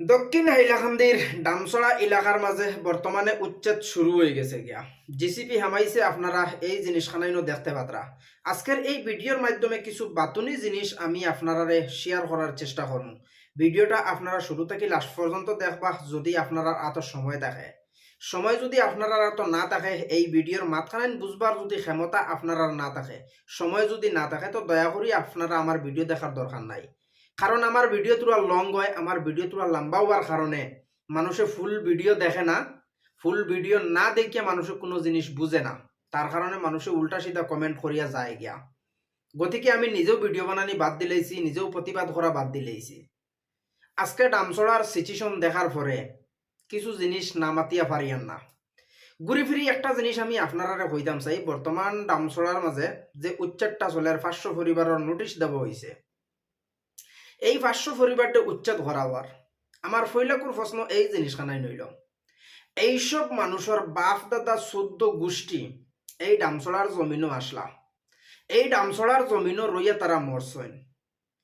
দক্ষিণ হাইলাকান্দির ডামসড়া এলাকার মাঝে বর্তমানে উচ্ছেদ শুরু হয়ে গেছে গিয়া। জিসিপি হামাইছে আপনারা এই জিনিসখানাইনো দেখতে পাত্রা। আজকের এই ভিডিওর মাধ্যমে কিছু বাতুনি জিনিস আমি আপনারারে শেয়ার করার চেষ্টা করব ভিডিওটা আপনারা শুরু থেকে লাস্ট পর্যন্ত দেখবা যদি আপনারা এত সময় থাকে। সময় যদি আপনারা এত না থাকে, এই ভিডিওর মাঝখানে বুঝবার যদি ক্ষমতা আপনারা না থাকে। সময় যদি না থাকে, তো দয়া করে আপনারা আমার ভিডিও দেখার দরকার নাই। কারণ আমার ভিডিও তোরা লং হয় আমার ভিডিও তোরা লম্বা হওয়ার কারণে মানুষে ফুল ভিডিও দেখে না ফুল ভিডিও না দেখিয়ে মানুষে কোনো জিনিস বুঝে না। তার কারণে মানুষে উল্টা সিধা কমেন্ট করিয়া যায় গিয়া। গতিকে আমি নিজেও ভিডিও বানানি বাদ দিলেইছি নিজেও প্রতিবাদ করা বাদ দিলেইছি আজকে ডামছড়ার সিচুয়েশন দেখার পরে কিছু জিনিস নামাতিয়া পারিয়ান না ঘুরি ফিরি একটা জিনিস আমি আপনারা কইতাম চাই বর্তমান ডামছড়ার মাঝে যে উচ্চারটা চলে পাঁচশো পরিবারের নোটিশ দেওয়া হয়েছে এই পাঁচশো পরিবারটা উচ্ছেদ করাবার আমার ফৈলাকুর প্রশ্ন এই জিনিসখানাই নইল এইসব মানুষের বাপ দাদা চোদ্দ গোষ্ঠী এই ডামছড়ার জমিনও আসলা। এই ডামছড়ার জমিনও রইয়া তারা মরছেন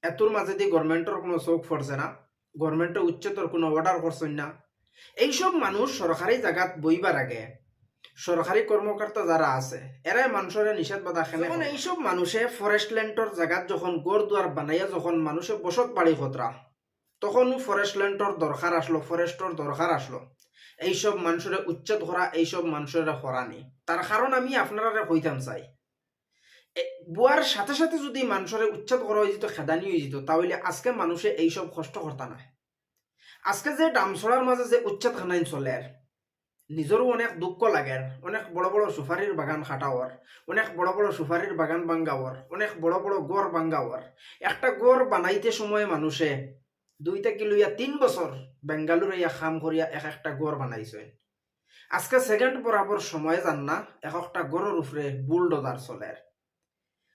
এতর মাঝেদি গভর্নমেন্টের কোনো চোখ পড়ছে না গভর্নমেন্টে উচ্চতর কোনো অর্ডার করছেন না। এইসব মানুষ সরকারি জায়গাত বইবার আগে সরকারি কর্মকর্তা যারা আছে এরাই মানুষের নিষেধ বাধা খেলে যখন এইসব মানুষে ফরেস্ট ল্যান্ডর জায়গাত যখন গড় দুয়ার বানাইয়া যখন মানুষে বসত বাড়ি খতরা তখন ফরেস্ট ল্যান্ডর দরকার আসলো ফরেস্টর দরকার আসলো। এইসব মানুষের উচ্ছেদ করা এইসব মানুষের হরানি তার কারণ আমি আপনারা হইতাম চাই। বুয়ার সাথে সাথে যদি মানুষের উচ্ছেদ করা হয়ে যেত খেদানি হয়ে যেত তাহলে আজকে মানুষে এইসব কষ্ট করতা না আজকে যে ডামছড়ার মাঝে যে উচ্ছেদ খানাইন চলে আর নিজেরও অনেক দুঃখ লাগে, অনেক বড় বড় সুপারির বাগান খাটাওয়ার অনেক বড় বড় সুপারির বাগান বাঙ্গাওয়ার অনেক বড় বড় গড় বাঙ্গাওয়ার একটা গড় বানাইতে সময় মানুষে দুইটা থেকে লইয়া তিন বছর বেঙ্গালুরে ইয়া খাম করিয়া এক একটা গড় বানাইছে। আজকে সেকেন্ড বরাবর সময় যান না, এক একটা গড়ের উপরে বুলডোজার চলে।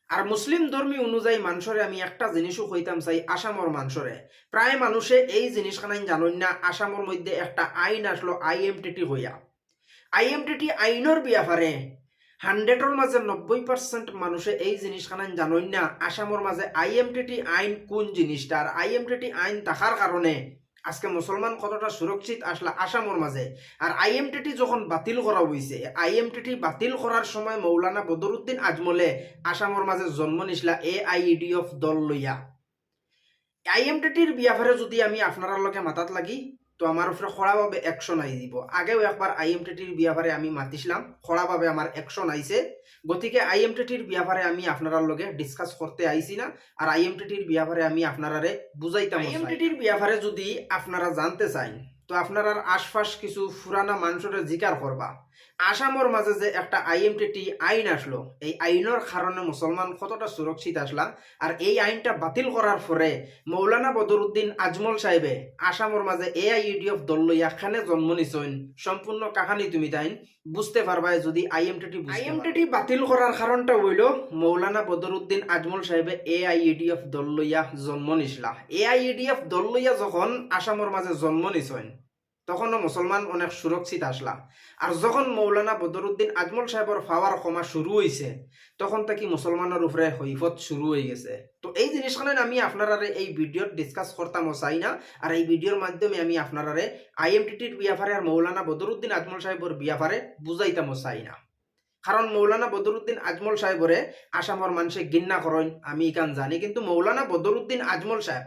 আর মুসলিম ধর্মী অনুযায়ী মানুষরে আমি একটা জিনিসও কইতাম চাই আসামর মানুষরে প্রায় মানুষে এই জিনিসখানাই জানেন না আসামর মধ্যে একটা আইন আসলো আইএমটিটি হইয়া আইএমটিটি আইনের ব্যাপারে হান্ড্রেডর মাঝে নব্বই পার্সেন্ট মানুষে এই জিনিসখানাই জানেন না। আসামর মাঝে আইএমটিটি আইন কোন জিনিসটা আর আইএমটিটি আইন থাকার কারণে আজকে মুসলমান কতটা সুরক্ষিত আসলা আসামর মাঝে আর আইএমটিটি যখন বাতিল করা হয়েছে আইএমটিটি বাতিল করার সময় মৌলানা বদরুদ্দিন আজমলে আসামর মাঝে জন্ম নিছিলা এ আইইডিএফ দল লইয়া। আইএমটিটির ব্যাপারে যদি আমি আপনার লগে মাতাত লাগি তো আমার উপরে খড়াভাবে অ্যাকশন আই দিব। আগেও একবার আইএমটিটির ব্যাপারে আমি মাতিছিলাম। খড়াভাবে আমার অ্যাকশন আইছে গতিকে আইএমটিটির ব্যাপারে আমি আপনার লগে ডিসকাস করতে আইছি না আর আইএমটিটির ব্যাপারে আমি আপনারারে বুঝাইতাম আইএমটিটির ব্যাপারে যদি আপনারা জানতে চাই, তো আপনার আশপাশ কিছু ফুরানা মানুষের জিকার করবা আসামর মাঝে যে একটা আইএমটিটি আইন আসলো, এই আইনের কারণে মুসলমান কতটা সুরক্ষিত আসলা আর এই আইনটা বাতিল করার পরে মৌলানা বদরুদ্দিন আজমল সাহেবে আসামর মাঝে এ আইইডিএফ দল লইয়া খানে জন্ম নিছইন সম্পূর্ণ কাহানি তুমি তাইন, বুঝতে পারবা যদি আইএমটিটি আইএমটিটি বাতিল করার কারণটা হইল, মৌলানা বদরুদ্দিন আজমল সাহেবে এ আই আইইডিএফ দল লইয়া জন্ম নিছিলা। এ আইইডিএফ দল লইয়া যখন আসামর মাঝে জন্ম নিছইন তখনও মুসলমান অনেক সুরক্ষিত আসলা আর যখন মৌলানা বদরুদ্দিন আজমল সাহেবের ফাওয়ার কমা শুরু হয়েছে তখন থেকে মুসলমানের উপরে হৈফত শুরু হয়ে গেছে। তো এই জিনিসখানে আমি আপনারা এই ভিডিওর ডিসকাস করতাম চাই না আর এই ভিডিওর মাধ্যমে আমি আপনারা আইএমটিটির ব্যাপারে আর মৌলানা বদরুদ্দিন আজমল সাহেবের ব্যাপারে বুঝাইতাম চাই না কারণ মৌলানা বদরুদ্দিন আজমল সাহেবরে আসামর মানুষে গিন্না করেন আমি ইকান জানি। কিন্তু মৌলানা বদরুদ্দিন আজমল সাহেব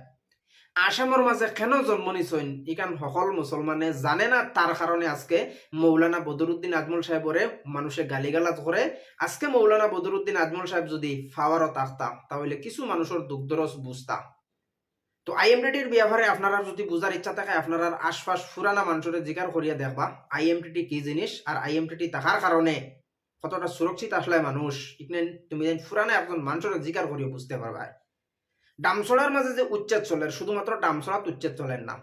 আসামর মাঝে কেন জন্ম নিছইন? ইকান সকল মুসলমানে জানে না তার কারণে আজকে মৌলানা বদরুদ্দিন আজমল সাহেবরে মানুষে গালিগালাজ করে আজকে মৌলানা বদরুদ্দিন আজমল সাহেব যদি ফাওয়ারও থাকতা তাহলে কিছু মানুষের দুগ্ধরস বুঝতা তো আইএমটিটির ব্যাপারে আপনারা যদি বুঝার ইচ্ছা থাকে আপনারা আশপাশ ফুরানা মানুষের জিকার করিয়া দেখবা। আই এম আইএমটিটি কি জিনিস আর আইএমটিটি থাকার কারণে কতটা সুরক্ষিত আসলে মানুষ ইকনে তুমি ফুরানা একজন মানুষের জিকার করিয়া বুঝতে পারবা ডামছড়ার মাঝে যে উচ্ছেদ চলে শুধুমাত্র ডামছড়াত উচ্ছেদ চলেন না।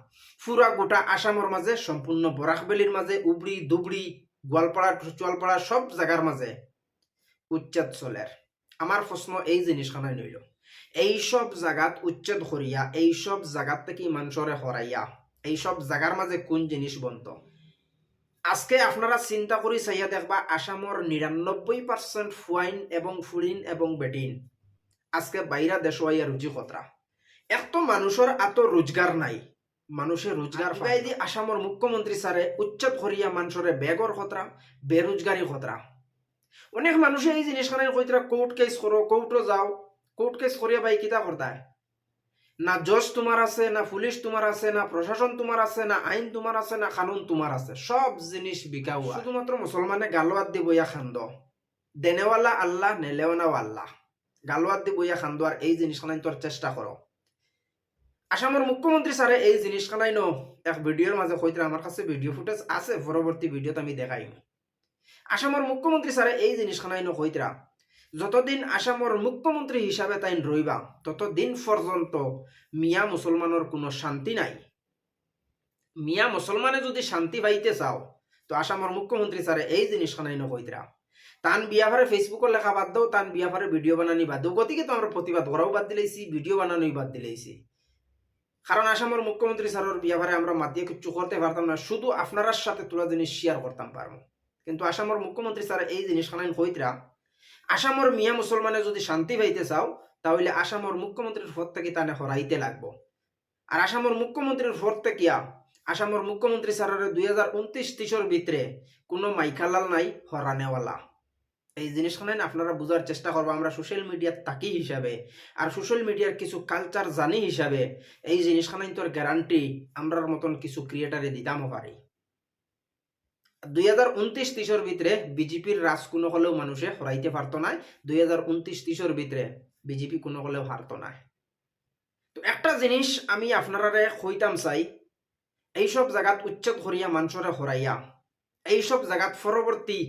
ফুরা গোটা আসামর মাঝে, সম্পূর্ণ বরাকবেলির মাঝে, উবড়ি, দুবড়ি, গোয়ালপাড়া, চুয়ালপাড়া, সব জায়গার মাঝে উচ্ছেদ চলের আমার প্রশ্ন এই জিনিসখানাই নইল এইসব জাগাত উচ্ছেদ করিয়া, এইসব জাগাত থেকে মানুষরে হরাইয়া, এইসব জাগার মাঝে কোন জিনিস বন্ত? আজকে আপনারা চিন্তা করি চাইয়া দেখবা আসামর নিরানব্বই পার্সেন্ট ফুয়াইন এবং ফুরিন এবং বেটিন আজকে বাইরা দেশ রুজি খতরা। এক তো মানুষের এত রোজগার নাই মানুষের রোজগার পাই দি আসামর মুখ্যমন্ত্রী স্যারে উচ্চত করিয়া মানুষরে বেগর খতরা বেরোজগারি খতরা অনেক মানুষে এই জিনিসখানে কইতরা কোর্ট কেস করো কোর্টও যাও কোর্ট কেস করিয়া ভাই কিতা করতায় না জজ তোমার আছে না পুলিশ তোমার আছে না প্রশাসন তোমার আছে না আইন তোমার আছে না কানুন তোমার আছে। সব জিনিস বিকা শুধুমাত্র মুসলমানে গালোয়াত দি বইয়া খান্দ দেনেওয়ালা আল্লাহ নেলেওয়ানাও আল্লাহ। গালোয়াত দি বইয়া খান্দ আর এই জিনিসখানাই তোর চেষ্টা করো। আসামের মুখ্যমন্ত্রী স্যারে এই জিনিসখানাই ন এক ভিডিওর মাঝে কইতরা আমার কাছে ভিডিও ফুটেজ আছে, পরবর্তী ভিডিওত আমি দেখাই আসামের মুখ্যমন্ত্রী স্যারে এই জিনিসখানাই ন কইতরা, যতদিন আসামর মুখ্যমন্ত্রী হিসাবে তাই রইবা, ততদিন পর্যন্ত মিয়া মুসলমানের কোনো শান্তি নাই। মিয়া মুসলমানে যদি শান্তি পাইতে চাও, তো আসামর মুখ্যমন্ত্রী স্যারে এই জিনিসখানাই ন কইতরা তান বিয়াভারে ফেসবুকের লেখা বাদ দাও, তান বিয়াভারে ভিডিও বানানি বাদ দাও। গতিকে তো আমরা প্রতিবাদ করাও বাদ দিলেছি ভিডিও বানানোই বাদ দিলেছি কারণ আসামের মুখ্যমন্ত্রী স্যারের বিয়াভারে আমরা মাতিয়ে কিচ্ছু করতে পারতাম না শুধু আপনার সাথে তোলা জিনিস শেয়ার করতাম পারব কিন্তু আসামের মুখ্যমন্ত্রী স্যার এই জিনিসখানাই কইতরা আসামর মিয়া মুসলমানে যদি শান্তি পাইতে চাও, তাহলে আসামর মুখ্যমন্ত্রীর ভোট থেকে তানে হরাইতে লাগবো। আর আসামর মুখ্যমন্ত্রীর ভোট থেকে আসামর মুখ্যমন্ত্রী স্যারের দুই হাজার উনত্রিশ ত্রিশর ভিতরে কোনো মাইখালাল নাই হরানেওয়ালা এই জিনিসখানে আপনারা বোঝার চেষ্টা করব, আমরা সোশ্যাল মিডিয়ার তাকি হিসাবে আর সোশ্যাল মিডিয়ার কিছু কালচার জানি হিসাবে, এই জিনিসখানাই তোর গ্যারান্টি আমরার মতন কিছু ক্রিয়েটারে দিতামও পারি। দুই হাজার উনত্রিশ ত্রিশর ভিতরে বিজেপির রাজ কোনো হলেও মানুষে হরাইতে পারতো না দুই হাজার উনত্রিশ ত্রিশর ভিতরে বিজেপি কোনো হলেও হারতো না তো একটা জিনিস আমি আপনারারে কইতাম চাই, এইসব জায়গাত উচ্ছেদ করিয়া মানুষরে হরাইয়া। এইসব জায়গাত পরবর্তী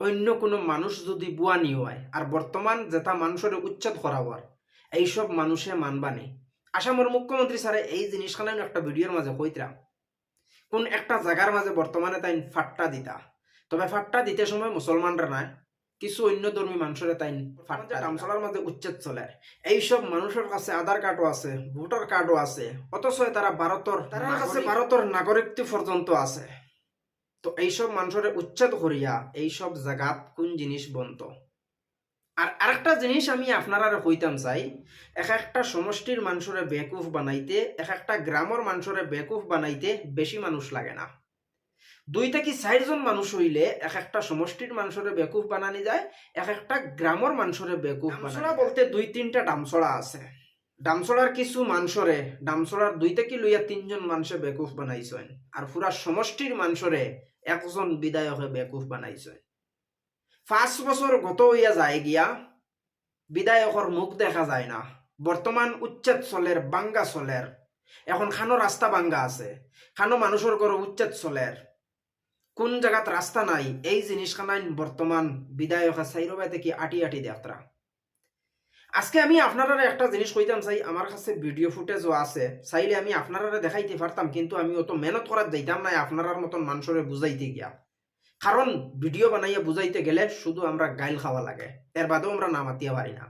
অন্য কোনো মানুষ যদি বুয়া নি হয় আর বর্তমান যেটা মানুষের উচ্ছেদ করা হওয়ার এইসব মানুষে মানবানি আসামের মুখ্যমন্ত্রী স্যারে এই জিনিসখানে একটা ভিডিওর মাঝে কইতরা কোন একটা জায়গার মাঝে বর্তমানে তাই ফাট্টা দিতা। তবে ফাট্টা দিতে সময় মুসলমানরা নাই কিছু অন্য ধর্মী মানুষের তাই কামচলার মাঝে উচ্ছেদ চলে। এইসব মানুষের কাছে আধার কার্ডও আছে ভোটার কার্ডও আছে অথচ তারা ভারতর তার কাছে ভারতর নাগরিকত্ব পর্যন্ত আছে। তো এইসব মানুষের উচ্ছেদ করিয়া এইসব জায়গাত কোন জিনিস বন্ত? আর আরেকটা জিনিস আমি আপনারা কইতাম চাই এক একটা সমষ্টির মানুষরে বেকুফ বানাইতে এক একটা গ্রামের মানুষরে বেকুফ বানাইতে বেশি মানুষ লাগে না। দুই থেকে চারজন মানুষ হইলে এক একটা সমষ্টির মানুষরে বেকুফ বানানি যায় এক একটা গ্রামের মানুষরে বেকুফ বানানি বলতে দুই তিনটা ডামছড়া আছে। ডামছড়ার কিছু মানুষরে ডামছড়ার দুই থেকে লইয়া তিনজন মানুষে বেকুফ বানাইছেন। আর পুরা সমষ্টির মানুষরে একজন বিধায়কে বেকুফ বানাইছেন পাঁচ বছর গত হইয়া যায় গিয়া বিধায়কর মুখ দেখা যায় না। বর্তমান উচ্ছেদ চলের বাঙ্গা চলের এখন খানো রাস্তা বাঙ্গা আছে, খানো মানুষের ঘর উচ্ছেদ চলের কোন জায়গাত রাস্তা নাই, এই জিনিসখানাই বর্তমান বিধায়ক সাইরবাই থেকে আটি আটি যাত্রা আজকে আমি আপনারা একটা জিনিস কইতাম, চাই, আমার কাছে ভিডিও ফুটেজও আছে। চাইলে আমি আপনারা দেখাইতে পারতাম, কিন্তু আমি অত মেহনত করার যাইতাম না আপনার মতন মানুষরে বুঝাইতে গিয়া। কারণ ভিডিও বানাইয়া বুঝাইতে গেলে শুধু আমরা গাইল খাওয়া লাগে, এর বাদেও আমরা নামাতিয়া পারি না।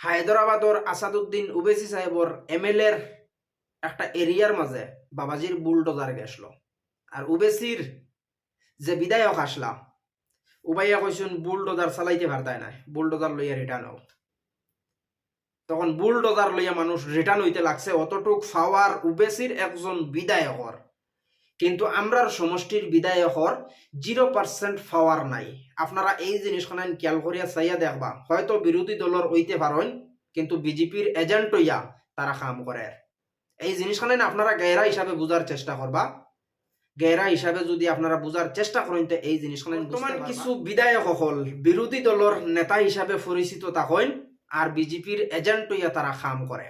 হায়দরাবাদর আসাদুদ্দিন উবেসি সাহেবর এম এল এর একটা এরিয়ার মাঝে বাবাজির বুলডোজার গেছিল আর উবেসির যে বিধায়ক আসলা, উবাইয়া কইসুন, বুলডোজার চালাইতে পারতায় না বুলডোজার লইয়া রিটার্ন হোক তখন বুলডোজার লইয়া মানুষ রিটার্ন হইতে লাগছে। অতটুক ফাওয়ার উবেসির একজন বিধায়কর কিন্তু আমরার সমষ্টির বিধায়কর জিরো পার্সেন্ট পাওয়ার নাই। আপনারা এই জিনিসখান খেয়াল করিয়া চাইয়া দেখবা হয়তো বিরোধী দলের হইতে পারেন কিন্তু বিজেপির এজেন্ট হইয়া তারা কাম করে। এই জিনিসখান আপনারা গেরা হিসাবে বুঝার চেষ্টা করবা। গেরা হিসাবে যদি আপনারা বুঝার চেষ্টা করেন তো এই জিনিসখান বর্তমান কিছু বিধায়ক হল বিরোধী দলের নেতা হিসাবে পরিচিত থাকেন। আর বিজেপির এজেন্ট হইয়া তারা কাম করে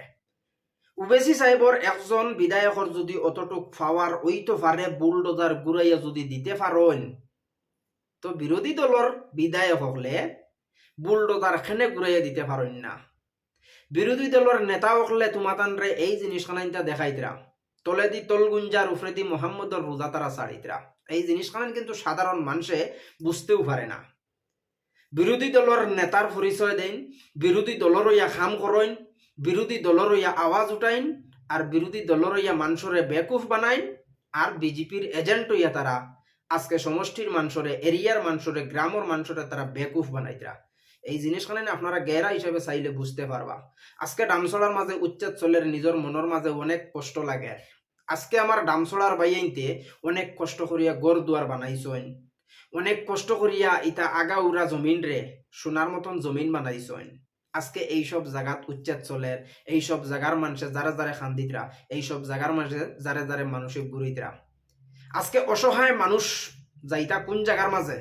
উবেসি সাহেবর একজন বিধায়কর যদি অতটুক পাওয়ার ওইতো পারে বুলডোজার ঘুরাইয়া যদি দিতে পারেন তো বিরোধী দলের বিধায়ক হলে বুলডোজার খেনে ঘুরাইয়া দিতে পারেন না? বিরোধী দলের নেতা হলে তোমাতানরে এই জিনিসখানাইটা দেখাইতরা তলেদি তলগুঞ্জার উফরেদি মোহাম্মদর রোজা তারা ছাড়িতরা এই জিনিসখান কিন্তু সাধারণ মানুষে বুঝতেও পারে না। বিরোধী দলের নেতার পরিচয় দেন বিরোধী দলের ইয়া খাম করেন বিরোধী দলের ইয়া আওয়াজ উঠাইন আর বিরোধী দলের ইয়া মানুষরে বেকুফ বানাইন আর বিজেপির এজেন্ট হইয়া তারা আজকে সমষ্টির মানুষরে এরিয়ার মানুষরে গ্রামের মানুষরে তারা বেকুফ বানাইতরা এই জিনিসখানে আপনারা গেরা হিসেবে চাইলে বুঝতে পারবা। আজকে ডামসলার মাঝে উচ্ছেদ চলের নিজের মনের মাঝে অনেক কষ্ট লাগে। আজকে আমার ডামছড়ার বাইয়াইতে অনেক কষ্ট করিয়া গড় দুয়ার বানাইছেন অনেক কষ্ট করিয়া ইতা আগা উড়া জমিন রে সোনার মতন জমিন বানাইছেন আজকে এইসব জায়গাত উচ্ছেদ চলে এইসব জায়গার মানুষে যারা যারা খান্দিতরা এইসব জায়গার মানুষে যারা যারা মানুষে গুড়িতরা আজকে অসহায় মানুষ যাইতা কোন জায়গার মাঝে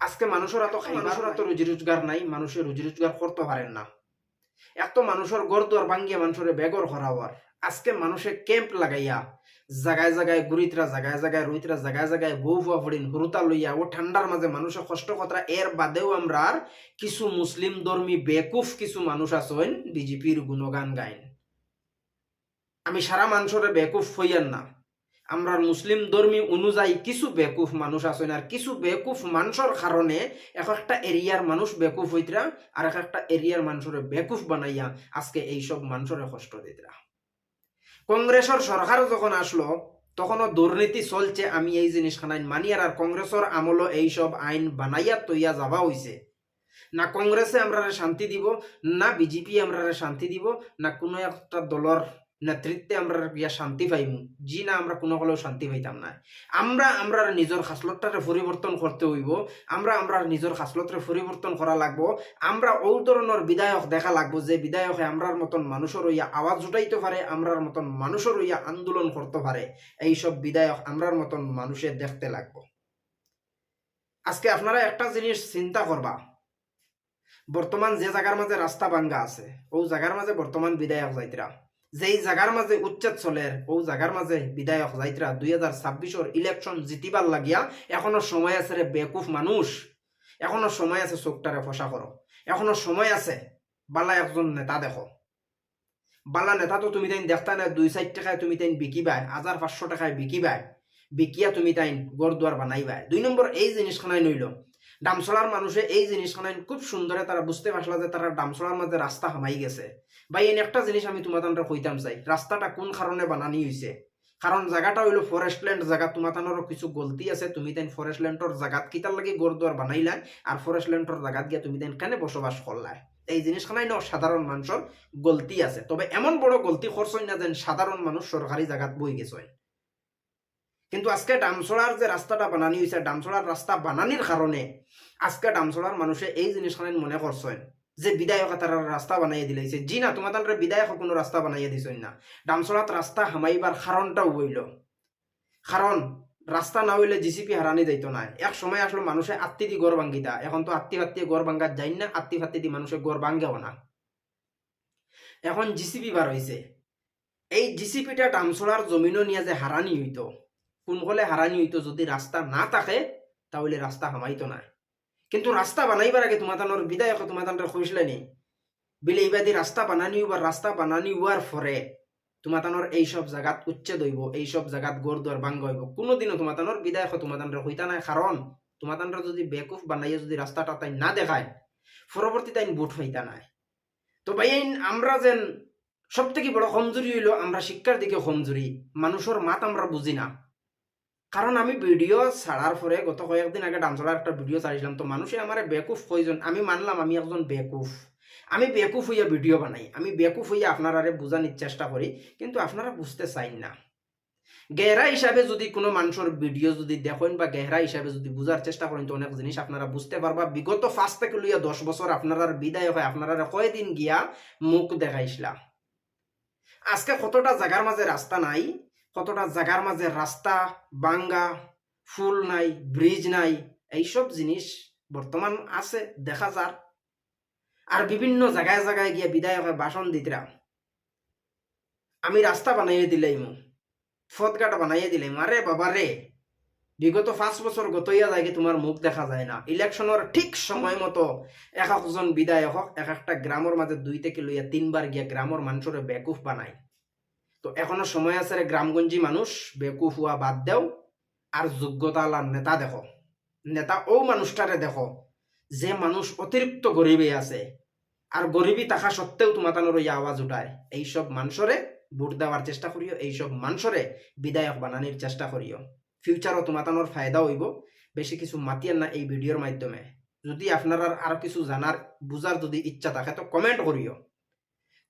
আজকে মানুষের এত মানুষের এত রুজি রোজগার নাই মানুষের রুজি রোজগার করতে পারেন না। এত মানুষের গড় দুয়ার ভাঙ্গিয়া মানুষের বেগর হরাওয়ার আজকে মানুষে ক্যাম্প লাগাইয়া জাগায় জাগায় গুরিতরা জাগায় জাগায় রুইতরা জাগায় জাগায় বউ ফুয়া ফড়িন হুরুতা লইয়া ও ঠান্ডার মাঝে মানুষের কষ্ট কতরা এর বাদেও আমরা আর কিছু মুসলিম ধর্মী বেকুফ কিছু মানুষ আছেন বিজেপির গুণগান গাইন। আমি সারা মানুষের বেকুফ হইয়ান না। আমরা মুসলিম ধর্মী অনুযায়ী কিছু বেকুফ মানুষ আছেন আর কিছু বেকুফ মানুষের কারণে এক একটা এরিয়ার মানুষ বেকুফ হইতরা আর এক একটা এরিয়ার মানুষের বেকুফ বানাইয়া, আজকে এইসব মানুষের কষ্ট দিতরা কংগ্রেসের সরকারও যখন আসলো তখনও দুর্নীতি চলছে, আমি এই জিনিস আইন মানি আর কংগ্রেসের আমলও এইসব আইন বানাইয়া তৈয়া যাবা হইছে না কংগ্রেসে আমরা শান্তি দিব, না বিজেপি আমরা শান্তি দিব, না কোনো একটা দলের নেতৃত্বে আমরা গিয়া শান্তি পাইমু জি না আমরা কোনো হলেও শান্তি পাইতাম না আমরা আমরা নিজের খাসলতটারে পরিবর্তন করতে হইব, আমরা আমরা নিজের খাসলতরে পরিবর্তন করা লাগবো। আমরা ওই ধরনের বিধায়ক দেখা লাগবো, যে বিধায়কে আমরার মতন মানুষের হইয়া আওয়াজ জুটাইতে পারে আমরার মতন মানুষের হইয়া আন্দোলন করতে পারে এইসব বিধায়ক আমরার মতন মানুষের দেখতে লাগবো। আজকে আপনারা একটা জিনিস চিন্তা করবা বর্তমান যে জায়গার মাঝে রাস্তা ভাঙ্গা আছে ও জায়গার মাঝে বর্তমান বিধায়ক যাইতরা যেই জায়গার মাঝে উচ্ছেদ চলের ও জায়গার মাঝে বিধায়ক যাইতরা দুই হাজার ছাব্বিশর ইলেকশন জিতিবার লাগিয়া এখনও সময় আছে রে বেকুফ মানুষ। এখনও সময় আছে চোখটারে ফসা করো এখনও সময় আছে, বালা একজন নেতা দেখো বালা নেতা তো তুমি তাই দেখতা না দুই চার টাকায় তুমি তাই বিকিবাই হাজার পাঁচশো টাকায় বিকিবাই। বিকিয়া তুমি তাই গড় দুয়ার বানাইবাই। দুই নম্বর এই জিনিসখানাই নইল ডামছড়ার মানুষে এই জিনিসখানাই খুব সুন্দরে তারা বুঝতে পারছিল যে তারা ডামছড়ার মধ্যে রাস্তা হামাই গেছে। ভাই, এনে একটা জিনিস আমি তোমাদের কইতাম চাই। রাস্তাটা কোন কারণে বানানি হয়েছে কারণ জায়গাটা হইল ফরেস্ট ল্যান্ড জায়গা তোমাতানোর কিছু গলতি আছে, তুমি তাই ফরেস্ট ল্যান্ডর জায়গাত কিতার লাগি গড়দুয়ার বানাইলাই আর ফরেস্ট ল্যান্ডর জায়গাত গিয়া তুমি তাই কেন বসবাস করলাই এই জিনিসখানাই ন সাধারণ মানুষের গলতি আছে। তবে এমন বড় গলতি করছই না যেন সাধারণ মানুষ সরকারি জায়গাত বই গেছে কিন্তু আজকে ডামছড়ার যে রাস্তাটা বানানি হয়েছে ডামছড়ার রাস্তা বানানির কারণে আজকে ডামছড়ার মানুষে এই জিনিসখানে মনে করছেন যে বিধায়ক তারা রাস্তা বানাইয়া দিলাইছে জি না তোমার তার বিধায়ক কোনো রাস্তা বানাইয়া দিছেন না। ডামছড়াত রাস্তা হামাইবার কারণটাও হইল কারণ রাস্তা না হইলে জিসিপি হারানি যাইতো না এক সময় আসলো মানুষে আত্মি দি গড় ভাঙ্গিতা এখন তো আত্মি ফাত্তি গড় ভাঙ্গা যাই না আত্মি ফাত্তি দি মানুষে গড় ভাঙ্গেও না। এখন জিসিপি বার হয়েছে এই জিসিপিটা ডামছড়ার জমিনও নিয়ে যে হারানি হইতো। কোন হলে হারানি হইতো যদি রাস্তা না থাকে তাহলে রাস্তা হামাইতো না কিন্তু রাস্তা বানাইবার আগে তোমাতানোর বিদায়ক তোমাতানটা খুঁজলে নি বিলে ইবাদি রাস্তা বানানি বা রাস্তা বানানি হওয়ার পরে তোমাতানোর এইসব জায়গাত উচ্ছেদ হইব, এইসব জায়গাত গড় দুয়ার ভাঙ্গ হইব। কোনোদিনও তোমাতানোর বিদায়ক তোমাতানরা হইতা নাই, কারণ তোমাতানরা যদি বেকুফ বানাইয়া যদি রাস্তাটা তাই না দেখায়, পরবর্তী তাই বুট হইতা নাই। তো ভাই আমরা যেন সব থেকে বড় কমজুরি হইল, আমরা শিক্ষার দিকে কমজুরি। মানুষের মাত আমরা বুঝি না। কারণ আমি ভিডিও ছাড়ার পরে গত কয়েকদিন আগে ডান্সলার একটা ভিডিও ছাড়িছিলাম তো মানুষে আমার বেকুফ কয়জন আমি মানলাম, আমি একজন বেকুফ। আমি বেকুফ হইয়া ভিডিও বানাই। আমি বেকুফ হইয়া আপনারা বোঝানোর চেষ্টা করি কিন্তু আপনারা বুঝতে চাইন না। গেহরা হিসাবে যদি কোনো মানুষের ভিডিও যদি দেখেন বা গেহরা হিসাবে যদি বুঝার চেষ্টা করেন তো অনেক জিনিস আপনারা বুঝতে পারবা বিগত ফার্স্ট থেকে লইয়া দশ বছর আপনারা বিদায় হয় আপনারা কয়দিন গিয়া মুখ দেখাইছিলা। আজকে কতটা জায়গার মাঝে রাস্তা নাই কতটা জায়গার মাঝে রাস্তা, বাঙ্গা, ফুল নাই, ব্রিজ নাই, এইসব জিনিস বর্তমান আছে, দেখা যার আর বিভিন্ন জায়গায় জায়গায় গিয়ে বিধায়কে ভাষণ দিতরা আমি রাস্তা বানাইয়ে দিলাইম ফতঘাট বানাইয়ে দিলাম আরে বাবা রে বিগত পাঁচ বছর গতইয়া যায় তোমার মুখ দেখা যায় না। ইলেকশনের ঠিক সময় মতো এক একজন বিধায়ক এক একটা গ্রামের মাঝে দুই থেকে লইয়া তিনবার গিয়া গ্রামের মানুষের বেকুফ বানায়। তো এখনও সময় আছে রে গ্রামগঞ্জি মানুষ বেকুফ হওয়া বাদ দেও। আর যোগ্যতা আলার নেতা দেখো। নেতা ও মানুষটারে দেখো, যে মানুষ অতিরিক্ত গরিবে আছে। আর গরিবী থাকা সত্ত্বেও তোমাতানোর ওই আওয়াজ উঠায়। এইসব মানুষরে ভোট দেওয়ার চেষ্টা করিও এইসব মানুষরে বিধায়ক বানানির চেষ্টা করিও ফিউচারও তোমাতানোর ফায়দা হইব। বেশি কিছু মাতিয়ার না এই ভিডিওর মাধ্যমে। যদি আপনার আর কিছু জানার বুঝার যদি ইচ্ছা থাকে, তো কমেন্ট করিও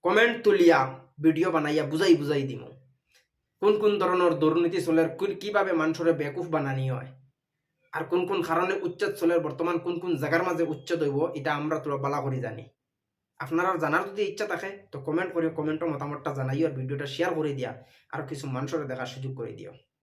কমেন্ট তুলিয়া। ভিডিও বানাইয়া বুঝাই বুঝাই দিম। কোন কোন ধরনের দুর্নীতি চলের কীভাবে মানুষের বেকুফ বানানি হয়, আর কোন কোন কারণে উচ্ছেদ চলের বর্তমান কোন কোন জায়গার মাঝে উচ্ছেদ হইব, এটা আমরা তোরা বালা করে জানি। আপনারা জানার যদি ইচ্ছা থাকে, তো কমেন্ট করে কমেন্টের মতামতটা জানাইও, আর ভিডিওটা শেয়ার করে দিয়া, আর কিছু মানুষের দেখার সুযোগ করে দিও।